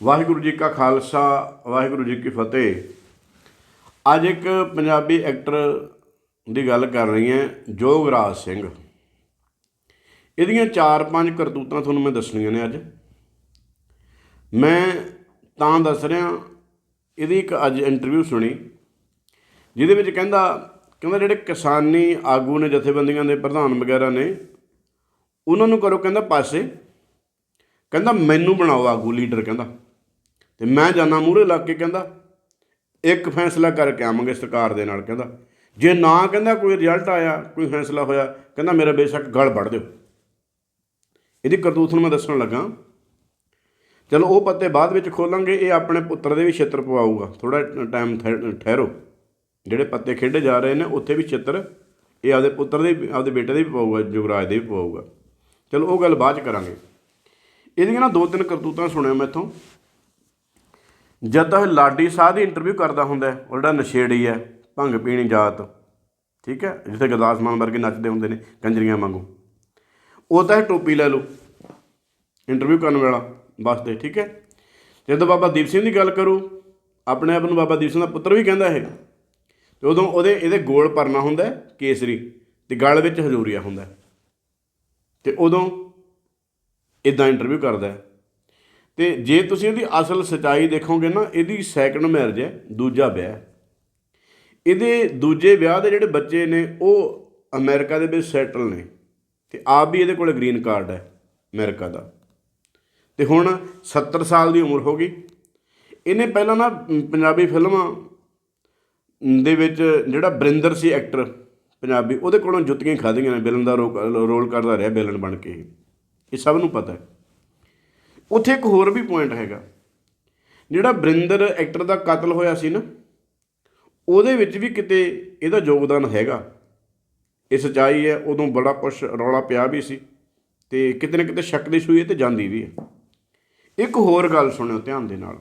ਵਾਹਿਗੁਰੂ ਜੀ ਕਾ ਖਾਲਸਾ, ਵਾਹਿਗੁਰੂ ਜੀ ਕੀ ਫਤਿਹ। ਅੱਜ ਇੱਕ ਪੰਜਾਬੀ ਐਕਟਰ ਦੀ ਗੱਲ ਕਰ ਰਹੀ ਹਾਂ, ਜੋਗਰਾਜ ਸਿੰਘ। ਇਹਦੀਆਂ ਚਾਰ ਪੰਜ ਕਰਤੂਤਾਂ ਤੁਹਾਨੂੰ ਮੈਂ ਦੱਸਣੀਆਂ ਨੇ ਅੱਜ। ਮੈਂ ਤਾਂ ਦੱਸ ਰਿਹਾ, ਇਹਦੀ ਇੱਕ ਅੱਜ ਇੰਟਰਵਿਊ ਸੁਣੀ, ਜਿਹਦੇ ਵਿੱਚ ਕਹਿੰਦਾ ਕਹਿੰਦਾ ਜਿਹੜੇ ਕਿਸਾਨੀ ਆਗੂ ਨੇ, ਜਥੇਬੰਦੀਆਂ ਦੇ ਪ੍ਰਧਾਨ ਵਗੈਰਾ ਨੇ, ਉਹਨਾਂ ਨੂੰ ਕਰੋ, ਕਹਿੰਦਾ ਪਾਸੇ। ਕਹਿੰਦਾ ਮੈਨੂੰ ਬਣਾਓ ਆਗੂ, ਲੀਡਰ ਕਹਿੰਦਾ। ਤੇ ਮੈਂ ਜਾਣਾ ਮੂਹਰੇ ਲੱਗ ਕੇ ਕਹਿੰਦਾ, ਇੱਕ ਫੈਸਲਾ ਕਰਕੇ ਆਵਾਂਗੇ ਸਰਕਾਰ ਦੇ ਨਾਲ ਕਹਿੰਦਾ। ਜੇ ਨਾ ਕਹਿੰਦਾ ਕੋਈ ਰਿਜ਼ਲਟ ਆਇਆ, ਕੋਈ ਫੈਸਲਾ ਹੋਇਆ, ਕਹਿੰਦਾ ਮੇਰਾ ਬੇਸ਼ੱਕ ਗਲ ਵੜ ਦਿਓ। ਇਹਦੀ ਕਰਤੂਤ ਨੂੰ ਮੈਂ ਦੱਸਣ ਲੱਗਾ। ਚਲੋ ਉਹ ਪੱਤੇ ਬਾਅਦ ਵਿੱਚ ਖੋਲਾਂਗੇ, ਇਹ ਆਪਣੇ ਪੁੱਤਰ ਦੇ ਵੀ ਛਿੱਤਰ ਪਵਾਊਗਾ। ਥੋੜਾ ਟਾਈਮ ਠਹਿਰੋ। ਜਿਹੜੇ ਪੱਤੇ ਖੇਡੇ ਜਾ ਰਹੇ ਨੇ, ਉੱਥੇ ਵੀ ਛਿੱਤਰ, ਇਹ ਆਪਦੇ ਪੁੱਤਰ ਦੇ, ਆਪਦੇ ਬੇਟੇ ਦੇ ਵੀ ਪਵਾਊਗਾ ਜੁਗਰਾਜ ਦੇ ਵੀ ਪਵਾਊਗਾ। ਚਲੋ ਉਹ ਗੱਲ ਬਾਅਦ ਚ ਕਰਾਂਗੇ। ਇਹਦੀਆਂ ਨਾ ਦੋ ਤਿੰਨ ਕਰਤੂਤਾਂ ਸੁਣਿਓ ਮੈਥੋਂ ਜਦ ਤੱਕ ਲਾਡੀ ਸਾਹ ਦੀ ਇੰਟਰਵਿਊ ਕਰਦਾ ਹੁੰਦਾ ਉਹ ਜਿਹੜਾ ਨਸ਼ੇੜੀ ਹੈ, ਭੰਗ ਪੀਣੀ ਜਾਤ। ਠੀਕ ਹੈ? ਜਿੱਥੇ ਗੁਰਦਾਸ ਮਾਨ ਵਰਗੇ ਨੱਚਦੇ ਹੁੰਦੇ ਨੇ, ਕੰਜਰੀਆਂ ਵਾਂਗੂ। ਉਹ ਤਾਂ ਇਹ ਟੋਪੀ ਲੈ ਲਓ ਇੰਟਰਵਿਊ ਕਰਨ ਵਾਲਾ ਵਾਸਤੇ, ਠੀਕ ਹੈ? ਜਦੋਂ ਬਾਬਾ ਦੀਪ ਸਿੰਘ ਦੀ ਗੱਲ ਕਰੂ, ਆਪਣੇ ਆਪ ਨੂੰ ਬਾਬਾ ਦੀਪ ਸਿੰਘ ਦਾ ਪੁੱਤਰ ਵੀ ਕਹਿੰਦਾ ਇਹ। ਤੇ ਉਦੋਂ ਉਹਦੇ, ਇਹਦੇ ਗੋਲ ਪਰਨਾ ਹੁੰਦਾ ਕੇਸਰੀ, ਤੇ ਗਲ ਵਿੱਚ ਹਜ਼ੂਰੀਆ ਹੁੰਦਾ ਹੈ। ਤੇ ਉਦੋਂ ਇਦਾਂ ਇੰਟਰਵਿਊ ਕਰਦਾ ਤੇ ਜੇ ਤੁਸੀਂ ਇਹਦੀ ਅਸਲ ਸਚਾਈ ਦੇਖੋਗੇ ਨਾ, ਇਹਦੀ ਸੈਕੰਡ ਮੈਰਿਜ ਹੈ, ਦੂਜਾ ਵਿਆਹ ਇਹਦੇ ਦੂਜੇ ਵਿਆਹ ਦੇ ਜਿਹੜੇ ਬੱਚੇ ਨੇ, ਉਹ ਅਮਰੀਕਾ ਦੇ ਵਿੱਚ ਸੈਟਲ ਨੇ ਤੇ ਆਪ ਵੀ ਇਹਦੇ ਕੋਲ ਗ੍ਰੀਨ ਕਾਰਡ ਹੈ, ਅਮਰੀਕਾ ਦਾ। ਤੇ ਹੁਣ 70 ਸਾਲ ਦੀ ਉਮਰ ਹੋ ਗਈ। ਇਹਨੇ ਪਹਿਲਾਂ ਨਾ ਪੰਜਾਬੀ ਫਿਲਮਾਂ ਦੇ ਵਿੱਚ ਜਿਹੜਾ ਬਰਿੰਦਰ ਸੀ ਐਕਟਰ ਪੰਜਾਬੀ, ਉਹਦੇ ਕੋਲੋਂ ਜੁੱਤੀਆਂ ਖਾਧੀਆਂ ਨੇ ਬਿਲਨ ਦਾ ਰੋ- ਰੋਲ ਕਰਦਾ ਰਿਹਾ ਬਿਲਨ ਬਣ ਕੇ। ਇਹ। ਇਹ ਸਭ ਨੂੰ ਪਤਾ ਹੈ। ਉੱਥੇ ਇੱਕ ਹੋਰ ਵੀ ਪੁਆਇੰਟ ਹੈਗਾ। ਜਿਹੜਾ ਬਰਿੰਦਰ ਐਕਟਰ ਦਾ ਕਤਲ ਹੋਇਆ ਸੀ ਨਾ, ਉਹਦੇ ਵਿੱਚ ਵੀ ਕਿਤੇ ਇਹਦਾ ਯੋਗਦਾਨ ਹੈਗਾ। ਇਹ ਸੱਚਾਈ ਹੈ, ਉਦੋਂ ਬੜਾ ਕੁਛ ਰੌਲਾ ਪਿਆ ਵੀ ਸੀ ਤੇ ਕਿਤੇ ਨਾ ਕਿਤੇ ਸ਼ੱਕ ਦੀ ਸੂਈ ਇਹ ਤੇ ਜਾਂਦੀ ਵੀ ਹੈ। ਇੱਕ ਹੋਰ ਗੱਲ ਸੁਣਿਓ ਧਿਆਨ ਦੇ ਨਾਲ।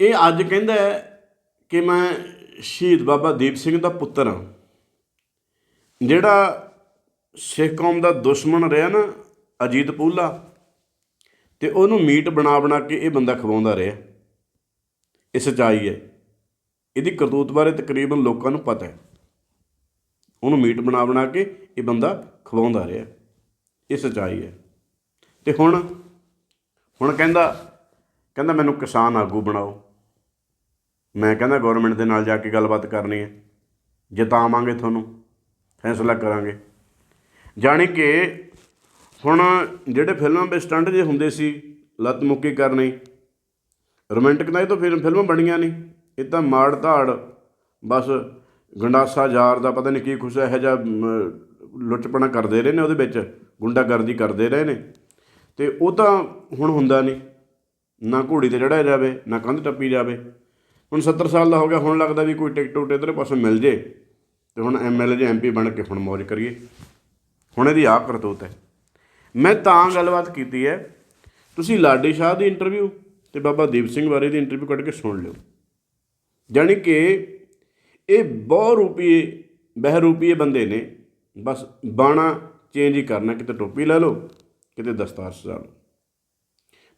ਇਹ ਅੱਜ ਕਹਿੰਦਾ ਕਿ ਮੈਂ ਸ਼ਹੀਦ ਬਾਬਾ ਦੀਪ ਸਿੰਘ ਦਾ ਪੁੱਤਰ ਹਾਂ। ਜਿਹੜਾ ਸਿੱਖ ਕੌਮ ਦਾ ਦੁਸ਼ਮਣ ਰਿਹਾ ਨਾ ਅਜੀਤ ਪੂਲਾ ਤੇ ਉਹਨੂੰ ਮੀਟ ਬਣਾ ਬਣਾ ਕੇ ਇਹ ਬੰਦਾ ਖਵਾਉਂਦਾ ਰਿਹਾ। ਇਹ ਸੱਚਾਈ ਹੈ। ਇਹਦੀ ਕਰਤੂਤ ਬਾਰੇ ਤਕਰੀਬਨ ਲੋਕਾਂ ਨੂੰ ਪਤਾ ਹੈ। ਉਹਨੂੰ ਮੀਟ ਬਣਾ ਬਣਾ ਕੇ ਇਹ ਬੰਦਾ ਖਵਾਉਂਦਾ ਰਿਹਾ। ਇਹ ਸੱਚਾਈ ਹੈ। ਤੇ ਹੁਣ ਹੁਣ ਕਹਿੰਦਾ ਕਹਿੰਦਾ ਮੈਨੂੰ ਕਿਸਾਨ ਆਗੂ ਬਣਾਓ। ਮੈਂ ਕਹਿੰਦਾ ਗਵਰਨਮੈਂਟ ਦੇ ਨਾਲ ਜਾ ਕੇ ਗੱਲਬਾਤ ਕਰਨੀ ਹੈ। ਜਿਤਾਵਾਂਗੇ ਤੁਹਾਨੂੰ। ਫੈਸਲਾ ਕਰਾਂਗੇ। ਜਾਣੀ ਕਿ ਹੁਣ ਜਿਹੜੇ ਫਿਲਮਾਂ ਵਿੱਚ ਸਟੰਟ ਜੇ ਹੁੰਦੇ ਸੀ ਲੱਤ ਮੁੱਕੀ ਕਰਨੀ ਰੋਮਾਂਟਿਕ ਤਾਂ ਇਹ ਤਾਂ ਫਿਰ ਫਿਲਮਾਂ ਬਣੀਆਂ ਨਹੀਂ ਇਹ ਤਾਂ ਮਾੜ ਧਾੜ ਬਸ ਗੰਡਾਸਾ ਯਾਰ ਦਾ ਪਤਾ ਨਹੀਂ ਕੀ ਕੁਛ ਇਹੋ ਜਿਹਾ ਮ, ਲੁੱਟਪਣਾ ਕਰਦੇ ਰਹੇ ਨੇ ਉਹਦੇ ਵਿੱਚ ਗੁੰਡਾਗਰਦੀ ਕਰਦੇ ਰਹੇ ਨੇ ਤੇ ਉਹ ਤਾਂ ਹੁਣ ਹੁੰਦਾ ਨਹੀਂ ਨਾ ਘੋੜੀ ਤੇ ਚੜਾਇਆ ਜਾਵੇ ਨਾ ਕੰਧ ਟੱਪੀ ਜਾਵੇ ਹੁਣ 70 ਸਾਲ ਦਾ ਹੋ ਗਿਆ ਹੁਣ ਲੱਗਦਾ ਵੀ ਕੋਈ ਟਿਕਟ ਟੁਕਟ ਇਧਰ ਪਾਸੇ ਮਿਲ ਜੇ ਤੇ ਹੁਣ ਐਮਐਲਏ ਜਾਂ ਐਮਪੀ ਬਣ ਕੇ ਹੁਣ ਮੌਜ ਕਰੀਏ ਹੁਣ ਇਹਦੀ ਆਹ ਕਰਤੂਤ ਹੈ। ਮੈਂ ਤਾਂ ਗੱਲਬਾਤ ਕੀਤੀ ਹੈ। ਤੁਸੀਂ ਲਾਡੀ ਸ਼ਾਹ ਦੀ ਇੰਟਰਵਿਊ ਤੇ ਬਾਬਾ ਦੀਪ ਸਿੰਘ ਬਾਰੇ ਦੀ ਇੰਟਰਵਿਊ ਕੱਢ ਕੇ ਸੁਣ ਲਿਓ। ਜਾਣੀ ਕਿ ਇਹ ਬਹੁ ਰੂਪੀਏ, ਬਹਿ ਰੂਪੀਏ ਬੰਦੇ ਨੇ। ਬਸ ਬਾਣਾ ਚੇਂਜ ਹੀ ਕਰਨਾ, ਕਿਤੇ ਟੋਪੀ ਲੈ ਲਓ, ਕਿਤੇ ਦਸਤਾਰ ਸਜਾ ਲਓ।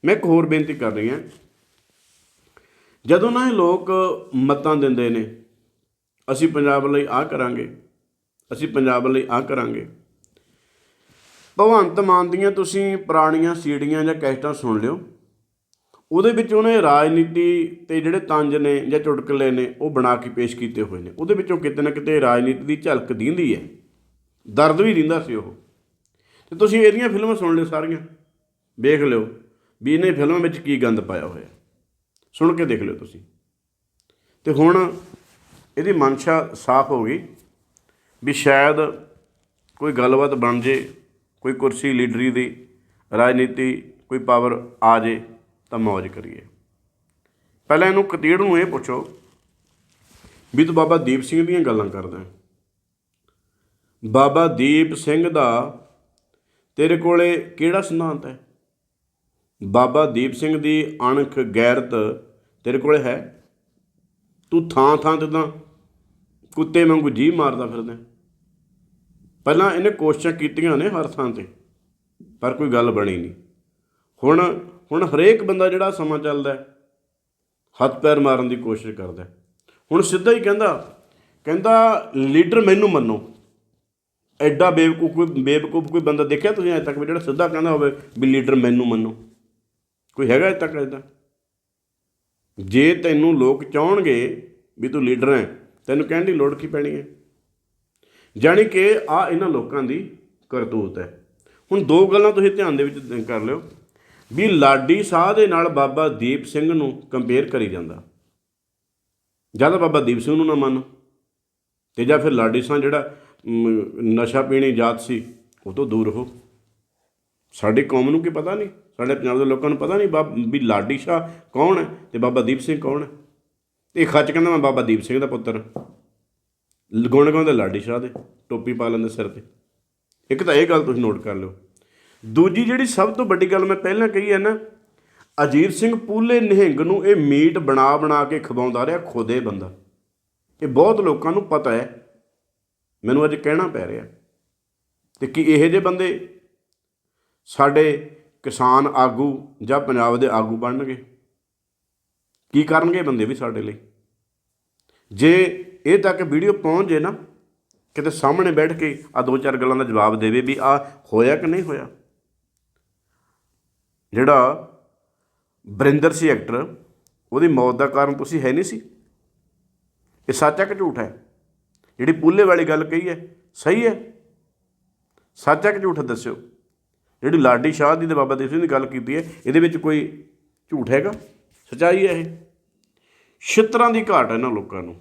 ਮੈਂ ਇੱਕ ਹੋਰ ਬੇਨਤੀ ਕਰ ਰਹੀ ਹਾਂ। ਜਦੋਂ ਨਾ ਇਹ ਲੋਕ ਮਤਾਂ ਦਿੰਦੇ ਨੇ, ਅਸੀਂ ਪੰਜਾਬ ਲਈ ਆਹ ਕਰਾਂਗੇ, ਅਸੀਂ ਪੰਜਾਬ ਲਈ ਆਹ ਕਰਾਂਗੇ ਭਗਵੰਤ ਮਾਨ ਦੀਆਂ ਤੁਸੀਂ ਪੁਰਾਣੀਆਂ ਸੀੜੀਆਂ ਜਾਂ ਕੈਸਟਾਂ ਸੁਣ ਲਿਓ। ਉਹਦੇ ਵਿੱਚ ਉਹਨੇ ਰਾਜਨੀਤੀ ਤੇ ਜਿਹੜੇ ਤੰਜ ਨੇ ਜਾਂ ਚੁਟਕਲੇ ਨੇ, ਉਹ ਬਣਾ ਕੇ ਪੇਸ਼ ਕੀਤੇ ਹੋਏ ਨੇ। ਉਹਦੇ ਵਿੱਚੋਂ ਕਿਤੇ ਨਾ ਕਿਤੇ ਰਾਜਨੀਤੀ ਦੀ ਝਲਕ ਦਿੰਦੀ ਹੈ। ਦਰਦ ਵੀ ਦਿੰਦਾ ਸੀ ਉਹ। ਤੇ ਤੁਸੀਂ ਇਹਦੀਆਂ ਫਿਲਮਾਂ ਸੁਣ ਲਿਓ ਸਾਰੀਆਂ। ਵੇਖ ਲਿਓ ਵੀ ਇਹਨੇ ਫਿਲਮਾਂ ਵਿੱਚ ਕੀ ਗੰਦ ਪਾਇਆ ਹੋਇਆ। ਸੁਣ ਕੇ ਦੇਖ ਲਿਓ ਤੁਸੀਂ। ਤੇ ਹੁਣ ਇਹਦੀ ਮਨਸ਼ਾ ਸਾਫ਼ ਹੋ ਗਈ ਵੀ ਸ਼ਾਇਦ ਕੋਈ ਗੱਲਬਾਤ ਬਣ ਜੇ ਕੋਈ ਕੁਰਸੀ, ਲੀਡਰੀ ਦੀ, ਰਾਜਨੀਤੀ, ਕੋਈ ਪਾਵਰ ਆ ਜੇ ਤਾਂ ਮौज ਕਰੀਏ। ਪਹਿਲਾਂ ਇਹਨੂੰ ਕਤੀੜ ਨੂੰ ਇਹ ਪੁੱਛੋ ਵੀ ਤੂੰ ਬਾਬਾ ਦੀਪ ਸਿੰਘ ਦੀਆਂ ਗੱਲਾਂ ਕਰਦਾ ਬਾਬਾ ਦੀਪ ਸਿੰਘ ਦਾ ਤੇਰੇ ਕੋਲੇ ਕਿਹੜਾ ਸਿਧਾਂਤ ਹੈ? ਬਾਬਾ ਦੀਪ ਸਿੰਘ ਦੀ ਅਣਖ ਗੈਰਤ ਤੇਰੇ ਕੋਲੇ ਹੈ? ਤੂੰ ਥਾਂ ਥਾਂ ਤੇ ਤਾਂ ਕੁੱਤੇ ਵਾਂਗੂ ਜੀ ਮਾਰਦਾ ਫਿਰਦਾ ਪਹਿਲਾਂ ਇਹਨੇ ਕੋਸ਼ਿਸ਼ਾਂ ਕੀਤੀਆਂ ਨੇ ਹਰ ਥਾਂ ਤੇ, ਪਰ ਕੋਈ ਗੱਲ ਬਣੀ ਨਹੀਂ। ਹੁਣ ਹੁਣ ਹਰੇਕ ਬੰਦਾ ਜਿਹੜਾ ਸਮਾਂ ਚੱਲਦਾ ਹੱਥ ਪੈਰ ਮਾਰਨ ਦੀ ਕੋਸ਼ਿਸ਼ ਕਰਦਾ ਹੁਣ ਸਿੱਧਾ ਹੀ ਕਹਿੰਦਾ ਕਹਿੰਦਾ, ਲੀਡਰ ਮੈਨੂੰ ਮੰਨੋ। ਐਡਾ ਬੇਵਕੂਫ ਕੋਈ ਬੇਵਕੂਫ ਕੋਈ ਬੰਦਾ ਦੇਖਿਆ ਤੁਸੀਂ ਅਜੇ ਤੱਕ ਵੀ ਜਿਹੜਾ ਸਿੱਧਾ ਕਹਿੰਦਾ ਹੋਵੇ ਵੀ ਲੀਡਰ ਮੈਨੂੰ ਮੰਨੋ? ਕੋਈ ਹੈਗਾ ਅਜੇ ਤੱਕ ਇਦਾਂ ਜੇ ਤੈਨੂੰ ਲੋਕ ਚਾਹਣਗੇ ਵੀ ਤੂੰ ਲੀਡਰ ਹੈ, ਤੈਨੂੰ ਕਹਿਣ ਦੀ ਲੋੜ ਕੀ ਪੈਣੀ ਹੈ? ਜਾਣੀ ਕਿ ਆ ਇਹਨਾਂ ਲੋਕਾਂ ਦੀ ਕਰਤੂਤ ਹੈ। ਹੁਣ ਦੋ ਗੱਲਾਂ ਤੁਸੀਂ ਧਿਆਨ ਦੇ ਵਿੱਚ ਕਰ ਲਿਓ। ਵੀ ਲਾਡੀ ਸਾਹ ਦੇ ਨਾਲ ਬਾਬਾ ਦੀਪ ਸਿੰਘ ਨੂੰ ਕੰਪੇਅਰ ਕਰੀ ਜਾਂਦਾ। ਜਾਂ ਤਾਂ ਬਾਬਾ ਦੀਪ ਸਿੰਘ ਨੂੰ ਨਾ ਮੰਨ ਤੇ ਜਾਂ ਫਿਰ ਲਾਡੀ ਸਾਹ ਜਿਹੜਾ ਨਸ਼ਾ ਪੀਣੀ ਜਾਤ ਸੀ, ਉਹ ਤੋਂ ਦੂਰ ਹੋ। ਸਾਡੀ ਕੌਮ ਨੂੰ ਕੀ ਪਤਾ ਨਹੀਂ? ਸਾਡੇ ਪੰਜਾਬ ਦੇ ਲੋਕਾਂ ਨੂੰ ਪਤਾ ਨਹੀਂ ਬਾਬ, ਵੀ ਲਾਡੀ ਸ਼ਾਹ ਕੌਣ ਹੈ ਤੇ ਬਾਬਾ ਦੀਪ ਸਿੰਘ ਕੌਣ ਹੈ? ਇਹ ਖੱਚ ਕਹਿੰਦਾ ਮੈਂ ਬਾਬਾ ਦੀਪ ਸਿੰਘ ਦਾ ਪੁੱਤਰ। ਗੁਣ ਗਾਉਂਦੇ ਲਾਡੀ ਸ਼ਾਹ ਦੇ, ਟੋਪੀ ਪਾ ਲੈਂਦੇ ਸਿਰ ਤੇ। ਇੱਕ ਤਾਂ ਇਹ ਗੱਲ ਤੁਸੀਂ ਨੋਟ ਕਰ ਲਿਓ। ਦੂਜੀ ਜਿਹੜੀ ਸਭ ਤੋਂ ਵੱਡੀ ਗੱਲ ਮੈਂ ਪਹਿਲਾਂ ਕਹੀ ਹੈ ਨਾ, ਅਜੀਤ ਸਿੰਘ ਪੂਲੇ ਨਿਹੰਗ ਨੂੰ ਇਹ ਮੀਟ ਬਣਾ ਬਣਾ ਕੇ ਖਵਾਉਂਦਾ ਰਿਹਾ ਖੁਦ ਇਹ ਬੰਦਾ। ਇਹ ਬਹੁਤ ਲੋਕਾਂ ਨੂੰ ਪਤਾ ਹੈ। ਮੈਨੂੰ ਅੱਜ ਕਹਿਣਾ ਪੈ ਰਿਹਾ। ਤੇ ਕੀ ਇਹੋ ਜਿਹੇ ਬੰਦੇ ਸਾਡੇ ਕਿਸਾਨ ਆਗੂ ਜਾਂ ਪੰਜਾਬ ਦੇ ਆਗੂ ਬਣਨਗੇ? ਕੀ ਕਰਨਗੇ ਬੰਦੇ ਵੀ ਸਾਡੇ ਲਈ? ਜੇ ਇਹ ਤੱਕ ਵੀਡੀਓ ਪਹੁੰਚ ਜੇ ਨਾ, ਕਿਤੇ ਸਾਹਮਣੇ ਬੈਠ ਕੇ ਆ ਦੋ ਚਾਰ ਗੱਲਾਂ ਦਾ ਜਵਾਬ ਦੇਵੇ ਵੀ ਆ ਹੋਇਆ ਕਿ ਨਹੀਂ ਹੋਇਆ। ਜਿਹੜਾ ਬਰਿੰਦਰ ਸੀ ਐਕਟਰ, ਉਹਦੀ ਮੌਤ ਦਾ ਕਾਰਨ ਤੁਸੀਂ ਹੈ ਨਹੀਂ ਸੀ। ਇਹ ਸੱਚ ਹੈ ਕਿ ਝੂਠ ਹੈ? ਜਿਹੜੀ ਪੁੱਲੇ ਵਾਲੀ ਗੱਲ ਕਹੀ ਹੈ, ਸਹੀ ਹੈ? ਸੱਚ ਹੈ ਕਿ ਝੂਠ ਦੱਸਿਓ। ਜਿਹੜੀ ਲਾਡੀ ਸ਼ਾਹ ਦੀ ਤੇ ਬਾਬਾ ਦੀਪ ਸਿੰਘ ਦੀ ਗੱਲ ਕੀਤੀ ਹੈ, ਇਹਦੇ ਵਿੱਚ ਕੋਈ ਝੂਠ ਹੈਗਾ? ਸਚਾਈ ਹੈ ਇਹ। ਛਿੱਤਰਾਂ ਦੀ ਘਾਟ ਹੈ ਇਹਨਾਂ ਲੋਕਾਂ ਨੂੰ।